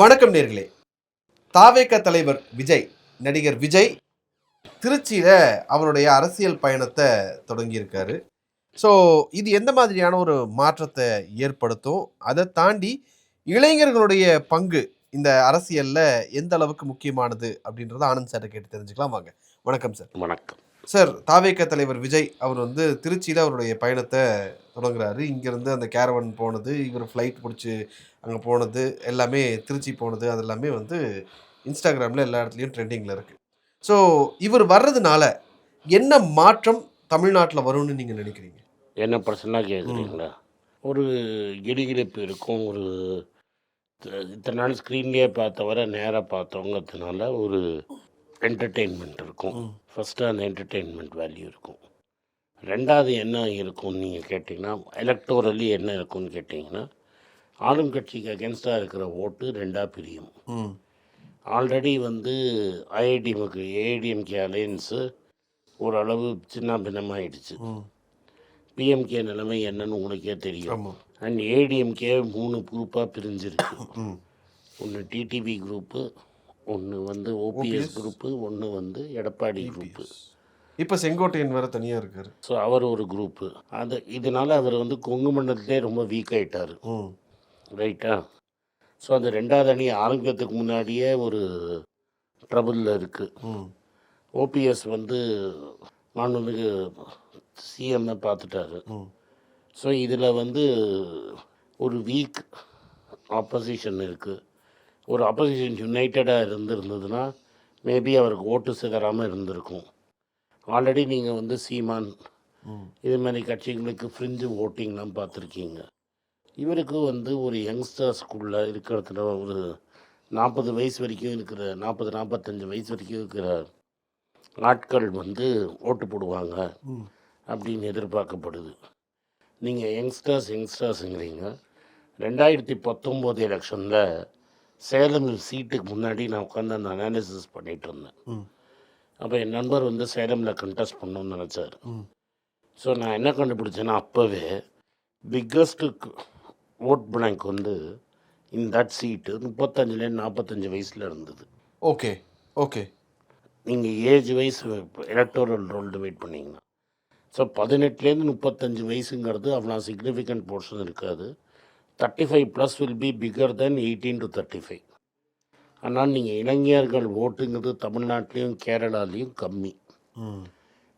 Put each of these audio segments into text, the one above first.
வணக்கம் நேர்களே. தாவேக தலைவர் விஜய் நடிகர் விஜய் திருச்சியில் அவருடைய அரசியல் பயணத்தை தொடங்கியிருக்காரு. ஸோ இது எந்த மாதிரியான ஒரு மாற்றத்தை ஏற்படுத்தும்? அதை தாண்டி இளைஞர்களுடைய பங்கு இந்த அரசியலில் எந்த அளவுக்கு முக்கியமானது அப்படின்றத ஆனந்த் சார்ட்ட கேட்டு தெரிஞ்சுக்கலாம். வாங்க. வணக்கம் சார் வணக்கம். சார் தாவேக தலைவர் விஜய் அவர் வந்து திருச்சியில் அவருடைய பயணத்தை தொடங்குறாரு. இங்கேருந்து அந்த கேரவன் போனது இவர் ஃப்ளைட் பிடிச்சி அங்கே போனது எல்லாமே திருச்சி போனது அது எல்லாமே வந்து இன்ஸ்டாகிராமில் எல்லா இடத்துலையும் ட்ரெண்டிங்கில் இருக்குது ஸோ இவர் வர்றதுனால என்ன மாற்றம் தமிழ்நாட்டில் வரும்னு நீங்கள் நினைக்கிறீங்க? என்ன பிரச்சனை கேட்குறீங்களா ஒரு கிடுகிடுப்பு இருக்கும் ஒரு இத்தனை நாள் ஸ்க்ரீன்லேயே பார்த்தவரை நேராக பார்த்தவங்கிறதுனால ஒரு என்டர்டெயின்மெண்ட் இருக்கும். ஃபஸ்ட்டு அந்த என்டர்டெயின்மெண்ட் வேல்யூ இருக்கும். ரெண்டாவது என்ன இருக்கும்னு நீங்கள் கேட்டிங்கன்னா எலக்டோரலி என்ன இருக்கும்னு கேட்டிங்கன்னா ஆளும் கட்சிக்கு அகேன்ஸ்டாக இருக்கிற ஓட்டு ரெண்டாக பிரியும். ஆல்ரெடி வந்து ஐஐடிஎம்க்கு ஏஐடிஎம்கே அலையன்ஸு ஓரளவு சின்ன பின்னமாயிடுச்சு. ம். பிஎம்கே நிலைமை என்னன்னு உங்களுக்கே தெரியும். அண்ட் ஏடிஎம்கே மூணு குரூப்பாக பிரிஞ்சிருக்கு. ஒன்று டிடிவி குரூப்பு ஒன்று வந்து ஓபிஎஸ் குரூப்பு ஒன்று வந்து எடப்பாடி குரூப்பு இப்போ செங்கோட்டையன் வேற தனியாக இருக்காரு. ஸோ அவர் ஒரு குரூப்பு அது இதனால் அவர் வந்து கொங்கு மண்டலத்திலே ரொம்ப வீக் ஆயிட்டார். ம். ரைட்டா ஸோ அந்த ரெண்டாவது அணி ஆரம்பிக்கிறதுக்கு முன்னாடியே ஒரு ட்ரபுளில் இருக்குது ஓபிஎஸ் வந்து மாண்புமிகு சிஎம்ஐ பார்த்துட்டாரு ஸோ இதில் வந்து ஒரு வீக் ஆப்போசிஷன் இருக்குது ஒரு ஆப்போசிஷன் யுனைட்டடாக இருந்திருந்ததுன்னா மேபி அவருக்கு ஓட்டு சிதறாமல் இருந்திருக்கும். ஆல்ரெடி நீங்கள் வந்து சீமான் இது மாதிரி கட்சிகளுக்கு ஃப்ரிஞ்சு ஓட்டிங்லாம் பார்த்துருக்கீங்க. இவருக்கு வந்து ஒரு யங்ஸ்டர்ஸ்குள்ளே இருக்கிறதுல ஒரு நாற்பது வயசு வரைக்கும் இருக்கிற நாற்பது நாற்பத்தஞ்சு வயசு வரைக்கும் இருக்கிற ஆட்கள் வந்து ஓட்டு போடுவாங்க அப்படின்னு எதிர்பார்க்கப்படுது. நீங்கள் யங்ஸ்டர்ஸ் யங்ஸ்டர்ஸுங்கிறீங்க ரெண்டாயிரத்தி பத்தொம்போது எலெக்ஷனில் சேலம் சீட்டுக்கு முன்னாடி நான் உட்காந்து அந்த அனாலிசிஸ் பண்ணிகிட்டு இருந்தேன். அப்போ என் நண்பர் வந்து சேலமில் கண்டெஸ்ட் பண்ணணும்னு நினச்சார். ஸோ நான் என்ன கண்டுபிடிச்சேன்னா அப்போவே பிக்கஸ்ட்டு ஓட் பேங்க் வந்து இன் தட் சீட்டு முப்பத்தஞ்சுலேருந்து நாற்பத்தஞ்சு வயசில் இருந்தது. Okay okay. நீங்கள் age wise electoral roll divide பண்ணீங்கன்னா. ஸோ பதினெட்டுலேருந்து முப்பத்தஞ்சு வயசுங்கிறது அவ்வளோ சிக்னிஃபிகண்ட் போர்ஷன் இருக்காது. Thirty five plus will be bigger than eighteen to thirty five ஆனால் நீங்கள் இளைஞர்கள் ஓட்டுங்கிறது தமிழ்நாட்டிலையும் கேரளாலேயும் கம்மி.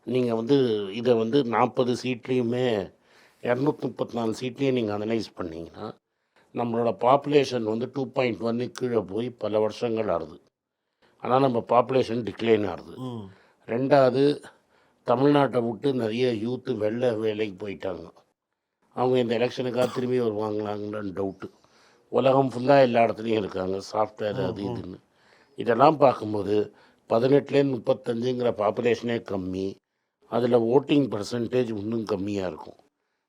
நீங்கள் வந்து இதை வந்து நாற்பது சீட்லேயுமே இரநூத்தி முப்பத்தி நாலு சீட்லேயும் நீங்கள் அனலைஸ் பண்ணீங்கன்னா நம்மளோட பாப்புலேஷன் வந்து டூ பாயிண்ட் ஒன்னு கீழே போய் பல வருஷங்கள் ஆகுது ஆனால் நம்ம பாப்புலேஷன் டிக்ளைன் ஆகுது ரெண்டாவது தமிழ்நாட்டை விட்டு நிறைய யூத்து வெளில வேலைக்கு போயிட்டாங்க. அவங்க இந்த எலெக்ஷனுக்காக திரும்பி வருவாங்களாங்கன்னு டவுட்டு உலகம் ஃபுல்லாக எல்லா இடத்துலையும் இருக்காங்க. சாஃப்ட்வேர் அது இதுன்னு. இதெல்லாம் பார்க்கும்போது பதினெட்டுலேருந்து முப்பத்தஞ்சுங்கிற பாப்புலேஷனே கம்மி. அதில் ஓட்டிங் பர்சன்டேஜ் இன்னும் கம்மியாக இருக்கும்.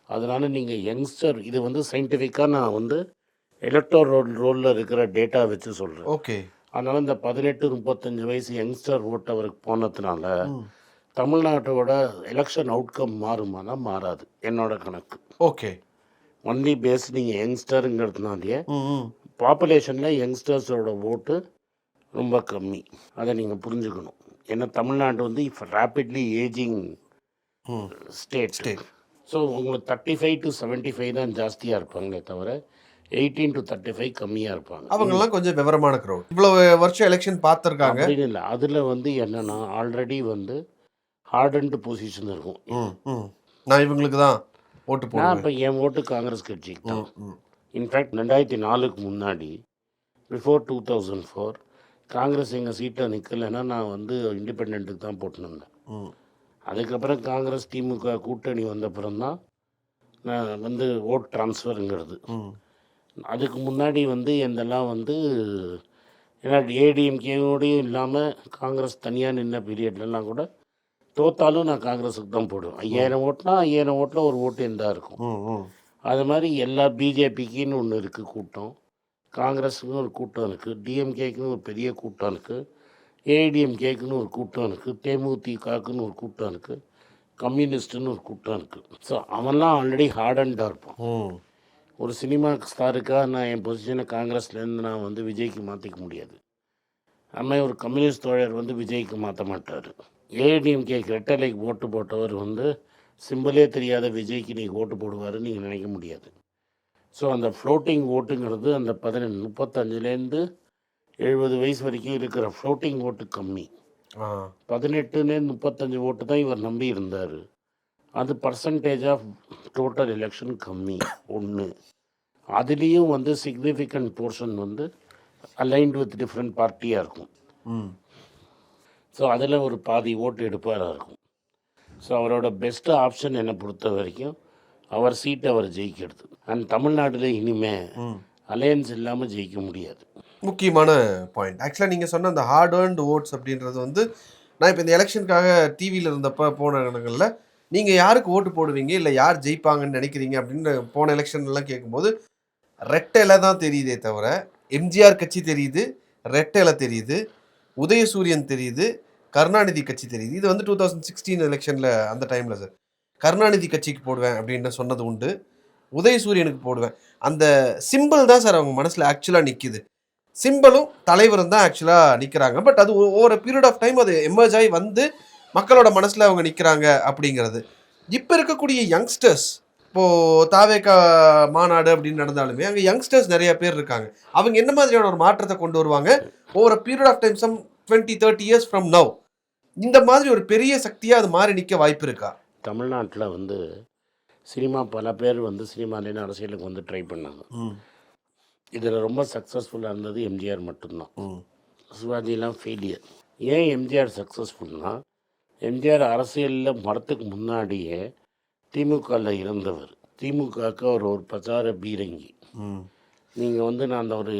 அதனால் நீங்கள் யங்ஸ்டர் இது வந்து சயின்டிஃபிக்காக நான் வந்து எலக்ட்ரோ ரோல் ரோலில் இருக்கிற டேட்டா வச்சு சொல்கிறேன் ஓகே. அதனால் இந்த பதினெட்டு முப்பத்தஞ்சு வயசு யங்ஸ்டர் ஓட்டு அவருக்கு போனதுனால தமிழ்நாட்டோட எலெக்ஷன் அவுட்கம் மாறுமானா மாறாது. என்னோட கணக்கு. ஓகே. ஒன்லி பேஸ் நீங்கள் யங்ஸ்டருங்கிறதுனாலே ம் ம் பாப்புலேஷனில் யங்ஸ்டர்ஸோட ஓட்டு ரொம்ப கம்மி. அதை நீங்கள் புரிஞ்சுக்கணும். ஏன்னா தமிழ்நாடு வந்து இப்போ rapidly ageing state State. So உங்களுக்கு thirty five to seventy five தான் ஜாஸ்தியாக இருப்பாங்களே தவிர எயிட்டீன் டு தேர்ட்டி ஃபைவ் கம்மியாக இருப்பாங்க. அவங்கெல்லாம் கொஞ்சம் விவரமான க்ரௌட் இவ்வளவு வருஷம் எலெக்ஷன் பார்த்துருக்காங்க. அப்படின்னு இல்லை. அதில் வந்து என்னென்னா ஆல்ரெடி வந்து ஹார்டன்டு பொசிஷன் இருக்கும். நான் இவங்களுக்கு தான் ஓட்டு நான் இப்போ என் ஓட்டு காங்கிரஸ் கட்சிக்கு தான். ம் ம். இன்ஃபேக்ட் ரெண்டாயிரத்தி நாலுக்கு முன்னாடி before two thousand four Congress எங்கள் சீட்டில் நிற்கலைன்னா நான் வந்து இண்டிபெண்ட்டுக்கு தான் போட்டுருந்தேன் ம். அதுக்கப்புறம் காங்கிரஸ் திமுக கூட்டணி வந்த தான் நான் வந்து ஓட் ட்ரான்ஸ்ஃபருங்கிறது அதுக்கு முன்னாடி வந்து எந்தெல்லாம் வந்து ஏன்னா ஏடிஎம்கேவோடையும் இல்லாமல் காங்கிரஸ் தனியாக நின்ன பீரியட்லலாம் கூட தோத்தாலும் நான் காங்கிரஸுக்கு தான் போடுவேன். ஐயாயிரம் ஓட்டுனா ஐயாயிரம் ஓட்டில் ஒரு ஓட்டு இருந்தால் இருக்கும். அது மாதிரி எல்லா பிஜேபிக்குன்னு ஒன்று இருக்குது கூட்டம். காங்கிரஸுக்குன்னு ஒரு கூட்டம் இருக்குது டிஎம்கேக்குன்னு ஒரு பெரிய கூட்டம் இருக்குது ஏஐடிஎம்கேக்குன்னு ஒரு கூட்டம் இருக்குது தேமுதிகக்குன்னு ஒரு கூட்டம் இருக்குது கம்யூனிஸ்ட்டுன்னு ஒரு கூட்டம் இருக்குது ஸோ அவன்லாம் ஆல்ரெடி ஹார்டண்டாக இருப்பான். ஒரு சினிமா ஸ்டாருக்காக நான் என் பொசிஷனை காங்கிரஸ்லேருந்து நான் வந்து விஜய்க்கு மாற்றிக்க முடியாது. அதுமாதிரி ஒரு கம்யூனிஸ்ட் தோழர் வந்து விஜய்க்கு மாற்ற மாட்டார். ஏடிஎம்கே ரெட்டலைக்கு ஓட்டு போட்டவர் வந்து சிம்பிளே தெரியாத விஜய்க்கு நீங்கள் ஓட்டு போடுவாருன்னு நீங்கள் நினைக்க முடியாது. ஸோ அந்த ஃப்ளோட்டிங் ஓட்டுங்கிறது அந்த பதினெண்டு முப்பத்தஞ்சுலேருந்து எழுபது வயசு வரைக்கும் இருக்கிற ஃப்ளோட்டிங் ஓட்டு கம்மி. பதினெட்டுலேருந்து முப்பத்தஞ்சு ஓட்டு தான் இவர் நம்பி இருந்தார். அது பர்சன்டேஜ் ஆஃப் டோட்டல் எலெக்ஷன் கம்மி ஒன்று அதுலேயும் வந்து சிக்னிஃபிகண்ட் போர்ஷன் வந்து அலைன்ட் வித் டிஃப்ரெண்ட் பார்ட்டியாக இருக்கும். ம். ஸோ அதில் ஒரு பாதி ஓட்டு எடுப்பாராக இருக்கும். ஸோ அவரோட பெஸ்ட்டு ஆப்ஷன் என்னை பொறுத்த வரைக்கும் அவர் சீட் அவர் ஜெயிக்கிறது. அண்ட் தமிழ்நாட்டில் இனிமே அலையன்ஸ் இல்லாமல் ஜெயிக்க முடியாது. முக்கியமான பாயிண்ட் ஆக்சுவலாக நீங்கள் சொன்ன அந்த ஹார்ட் ஏர்ன்டு ஓட்ஸ் அப்படின்றது வந்து நான் இப்போ இந்த எலெக்ஷனுக்காக டிவியில் இருந்தப்போ போன இடங்களில் நீங்கள் யாருக்கு ஓட்டு போடுவீங்க? இல்லை யார் ஜெயிப்பாங்கன்னு நினைக்கிறீங்க? அப்படின்னு போன எலெக்ஷன்லாம் கேட்கும்போது ரெட்டை தான் தெரியுதே தவிர எம்ஜிஆர் கட்சி தெரியுது ரெட்டை தெரியுது உதயசூரியன் தெரியுது கருணாநிதி கட்சி தெரியுது. இது வந்து டூ தௌசண்ட் சிக்ஸ்டீன் எலெக்ஷனில் அந்த டைமில் சார் கருணாநிதி கட்சிக்கு போடுவேன் அப்படின்னு சொன்னது உண்டு. உதயசூரியனுக்கு போடுவேன். அந்த சிம்பிள் தான் சார் அவங்க மனசில் ஆக்சுவலாக நிற்கிது சிம்பிளும் தலைவரும் தான் ஆக்சுவலாக நிற்கிறாங்க பட் அது ஒவ்வொரு பீரியட் ஆஃப் டைம் அது எமர்ஜ் ஆகி வந்து மக்களோட மனசில் அவங்க நிற்கிறாங்க அப்படிங்கிறது. இப்போ இருக்கக்கூடிய யங்ஸ்டர்ஸ் இப்போது தாவேக்கா மாநாடு அப்படின்னு நடந்தாலுமே அங்கே யங்ஸ்டர்ஸ் நிறைய பேர் இருக்காங்க. அவங்க என்ன மாதிரியான ஒரு மாற்றத்தை கொண்டு வருவாங்க? Over period of time some twenty thirty years from now இந்த மாதிரி ஒரு பெரிய சக்தியாக அது மாறி நிற்க வாய்ப்பு இருக்கா? தமிழ்நாட்டில் வந்து சினிமா பல பேர் வந்து சினிமாலேருந்து அரசியலுக்கு வந்து ட்ரை பண்ணாங்க. இதில் ரொம்ப சக்ஸஸ்ஃபுல்லாக இருந்தது எம்ஜிஆர் மட்டும்தான். சிவாஜிலாம் ஃபெயிலியர் ஏன் எம்ஜிஆர் சக்ஸஸ்ஃபுல்னா எம்ஜிஆர் அரசியலில் மரத்துக்கு முன்னாடியே திமுகவில் இருந்தவர். திமுகவுக்கு அவர் ஒரு பிரச்சார பீரங்கி. நீங்கள் வந்து நான் அந்த ஒரு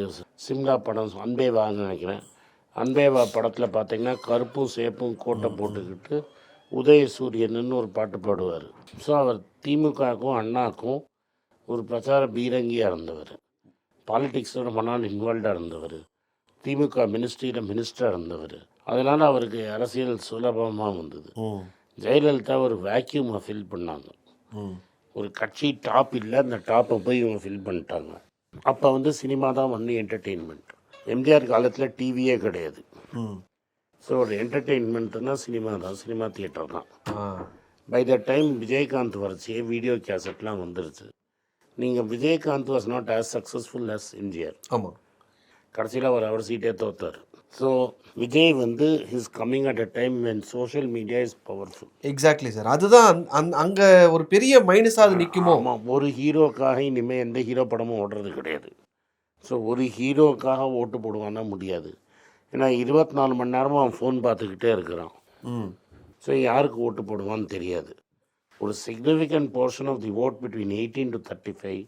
சிம்லா படம் அன்பேவான்னு நினைக்கிறேன். அன்பேவா படத்தில் பார்த்தீங்கன்னா கருப்பும் சேப்பும் கோட்டை போட்டுக்கிட்டு உதயசூரியன்னு ஒரு பாட்டு பாடுவார். ஸோ அவர் திமுகவுக்கும் அண்ணாக்கும் ஒரு பிரச்சார பீரங்கியாக இருந்தவர். பாலிடிக்ஸில் ரொம்ப நாள் இன்வால்வ்டாக இருந்தவர். திமுக மினிஸ்ட்ரியில் மினிஸ்டராக இருந்தவர். அதனால் அவருக்கு அரசியல் சுலபமாக வந்தது. ஜெயலலிதா ஒரு வேக்யூமை ஃபில் பண்ணாங்க. ஒரு கட்சி டாப் இல்லை அந்த டாப்பை போய் இவங்க ஃபில் பண்ணிட்டாங்க. அப்போ வந்து சினிமா தான் வந்து என்டர்டெயின்மெண்ட் எம்ஜிஆர் காலத்தில் டிவியே கிடையாது. ஸோ ஒரு என்டர்டெயின்மெண்ட்னா சினிமா தான். சினிமா தியேட்டர் தான். பை த டைம் விஜயகாந்த் வரைச்சி வீடியோ கேசட்லாம் வந்துருச்சு. நீங்கள் Vijayakanth was not as successful as MGR. ஆமாம் கடைசியில் அவர் அவர் சீட்டே தோத்தார். ஸோ விஜய் வந்து his coming at a time when social media is powerful exactly sir அதுதான் அந்- அங்க ஒரு பெரிய மைனஸாக அது நிற்குமோ ஆமாம் ஒரு ஹீரோக்காக இனிமேல் எந்த ஹீரோ படமும் ஓடுறது கிடையாது. ஸோ ஒரு ஹீரோக்காக ஓட்டு போடுவான்னா முடியாது. ஏன்னா இருபத்தி நாலு மணி நேரமும் அவன் ஃபோன் பார்த்துக்கிட்டே இருக்கிறான். ஸோ யாருக்கு ஓட்டு போடுவான்னு தெரியாது. ஒரு significant portion of the vote between eighteen to thirty five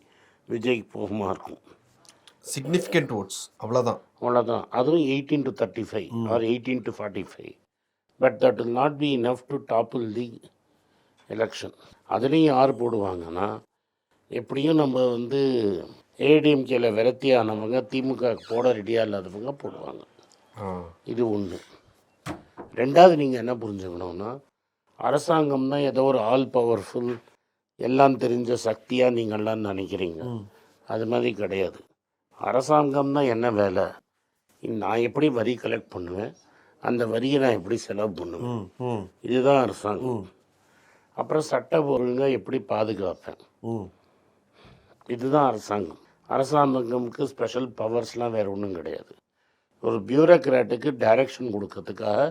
விஜய்க்கு போகுமா இருக்கும். சிக்னிஃபிகண்ட் ஓட்ஸ் அவ்வளோதான் அவ்வளோதான் அதுவும் eighteen to thirty five or eighteen to forty five but that will not be enough to topple the election அதுலேயும் யார் போடுவாங்கன்னா எப்படியும் நம்ம வந்து ஏடிஎம்கேல விரத்தியானவங்க திமுக போட ரெடியாக இல்லாதவங்க போடுவாங்க. இது ஒன்று ரெண்டாவது நீங்கள் என்ன புரிஞ்சுக்கணும்னா அரசாங்கம் தான் ஏதோ ஒரு ஆல் பவர்ஃபுல் எல்லாம் தெரிஞ்ச சக்தியாக நீங்கள்லாம் நினைக்கிறீங்க. அது மாதிரி கிடையாது. அரசாங்கம் தான் என்ன வேலை? நான் எப்படி வரி கலெக்ட் பண்ணுவேன்? அந்த வரியை நான் எப்படி செலவு பண்ணுவேன்? இதுதான் அரசாங்கம். அப்புறம் சட்ட ஒழுங்கை எப்படி பாதுகாப்பேன்? இதுதான் அரசாங்கம். அரசாங்கமுக்கு ஸ்பெஷல் பவர்ஸ்லாம் வேறு ஒன்றும் கிடையாது. ஒரு பியூரோக்ராட்டுக்கு டைரக்ஷன் கொடுக்கறதுக்காக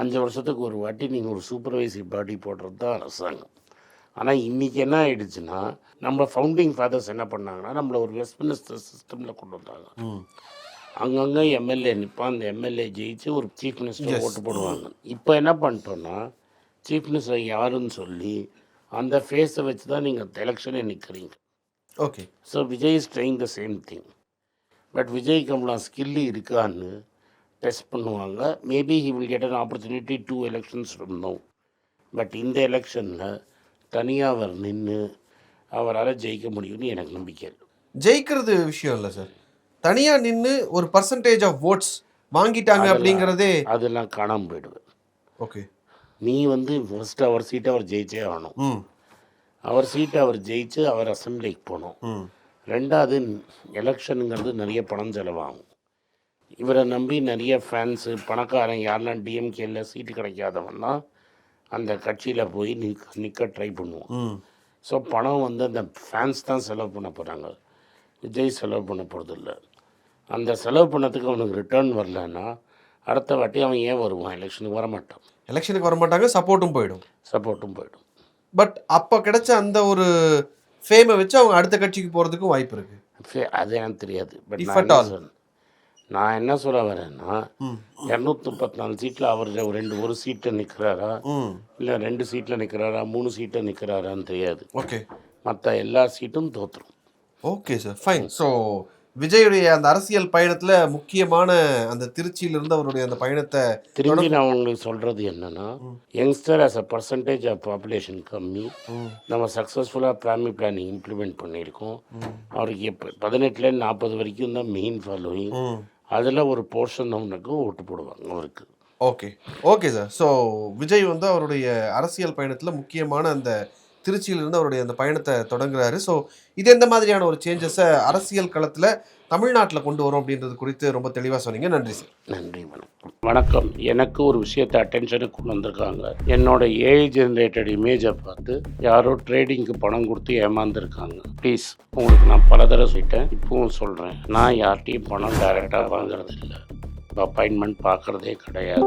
அஞ்சு வருஷத்துக்கு ஒரு வாட்டி நீங்கள் ஒரு சூப்பர்வைசரி பாடி போடுறது தான் அரசாங்கம். ஆனால் இன்றைக்கி என்ன ஆயிடுச்சுன்னா நம்ம ஃபவுண்டிங் ஃபாதர்ஸ் என்ன பண்ணாங்கன்னா நம்மளை ஒரு வெஸ்ட்மினிஸ்டர் சிஸ்டமில் கொண்டு வந்தாங்க. அங்கங்கே எம்எல்ஏ நிற்பான் அந்த எம்எல்ஏ ஜெயிச்சு ஒரு சீஃப் மினிஸ்டர் ஓட்டு போடுவாங்க. இப்போ என்ன பண்ணிட்டோன்னா சீஃப் மினிஸ்டர் யாருன்னு சொல்லி அந்த ஃபேஸை வச்சு தான் நீங்கள் எலெக்ஷனே நிற்கிறீங்க okay so Vijay is trying the same thing but Vijay Kamala skill இருக்கான்னு டெஸ்ட் பண்ணுவாங்க. Maybe he will get an opportunity two elections no but இந்த எலெக்ஷனில் தனியாக அவர் நின்று அவரால் ஜெயிக்க முடியும்னு எனக்கு நம்பிக்கை. ஜெயிக்கிறது விஷயம் இல்லை சார். தனியாக நின்று ஒரு பர்சன்டேஜ் ஆஃப் ஓட்ஸ் வாங்கிட்டாங்க அப்படிங்கிறதே அதெல்லாம் காணாமல் போயிடுவேன் ஓகே. நீ வந்து ஃபஸ்ட்டு அவர் சீட்டை அவர் ஜெயிச்சே ஆகணும். அவர் சீட்டை அவர் ஜெயிச்சு அவர் அசம்பிளிக்கு போகணும். ரெண்டாவது எலெக்ஷனுங்கிறது நிறைய பணம் செலவாகும். இவரை நம்பி நிறைய ஃபேன்ஸு பணக்காரன் யாரெல்லாம் டிஎம்கேல சீட்டு கிடைக்காதவன்னா அந்த கட்சியில் போய் நிற்க நிற்க ட்ரை பண்ணுவான் ம். ஸோ பணம் வந்து அந்த ஃபேன்ஸ் தான் செலவு பண்ண போகிறாங்க விஜய் செலவு பண்ண போகிறதில்ல அந்த செலவு பண்ணதுக்கு அவனுக்கு ரிட்டர்ன் வரலன்னா அடுத்த வாட்டி அவன் ஏன் வருவான்? எலெக்ஷனுக்கு வரமாட்டான். எலெக்ஷனுக்கு வர மாட்டாங்க சப்போர்ட்டும் போயிடும். சப்போர்ட்டும் போயிடும். பட் அப்போ கிடைச்ச அந்த ஒரு ஃபேமை வச்சு அவங்க அடுத்த கட்சிக்கு போகிறதுக்கும் வாய்ப்பு இருக்கு. ஃபே- அது எனக்கு தெரியாது. பட் நான் என்ன சொல்ல வரேன்னா இரநூத்தி முப்பத்தி நாலு சீட்டில் அவர் ரெண்டு ஒரு சீட்டில் நிற்கிறாரா இல்லை ரெண்டு சீட்டில் நிற்கிறாரா மூணு சீட்டில் நிற்கிறாரான்னு தெரியாது. ஓகே. மற்ற எல்லா சீட்டும் தோற்றுரும் ஓகே சார் ஃபைன் ஸோ விஜயுடைய அந்த அரசியல் பயணத்தில் முக்கியமான அந்த திருச்சியிலிருந்து அவருடைய அந்த பயணத்தை திரும்பி நான் உங்களுக்கு சொல்கிறது என்னென்னா youngster as a percentage of population கம்மி. நம்ம சக்ஸஸ்ஃபுல்லாக ஃபேமிலி பிளானிங் இம்ப்ளிமெண்ட் பண்ணியிருக்கோம். அவருக்கு எப்போ பதினெட்டுலேருந்து நாற்பது வரைக்கும் தான் மெயின் ஃபாலோயிங் அதில் ஒரு போர்ஷன் அவனுக்கு ஓட்டு போடுவாங்க அவருக்கு. Okay okay sir so Vijay வந்து அவருடைய அரசியல் பயணத்தில் முக்கியமான அந்த திருச்சியிலிருந்து அவருடைய அந்த பயணத்தை தொடங்குறாரு. ஸோ இது எந்த மாதிரியான ஒரு சேஞ்சஸை அரசியல் களத்தில் தமிழ்நாட்டில் கொண்டு வரும் அப்படின்றது குறித்து ரொம்ப தெளிவாக சொன்னீங்க. நன்றி சார். நன்றி வணக்கம். வணக்கம். எனக்கு ஒரு விஷயத்தை அட்டென்ஷனுக்கு கொண்டு வந்திருக்காங்க. என்னோட ஏஐ ஜென்ரேட்டட் இமேஜை பார்த்து யாரோ ட்ரேடிங்க்கு பணம் கொடுத்து ஏமாந்துருக்காங்க. ப்ளீஸ் உங்களுக்கு நான் பல தடவை சொல்லிட்டேன். இப்பவும் சொல்கிறேன் நான் யார்கிட்டையும் பணம் டைரெக்டாக வாங்குறது இல்லை அப்பாயின்மெண்ட் பார்க்குறதே கிடையாது.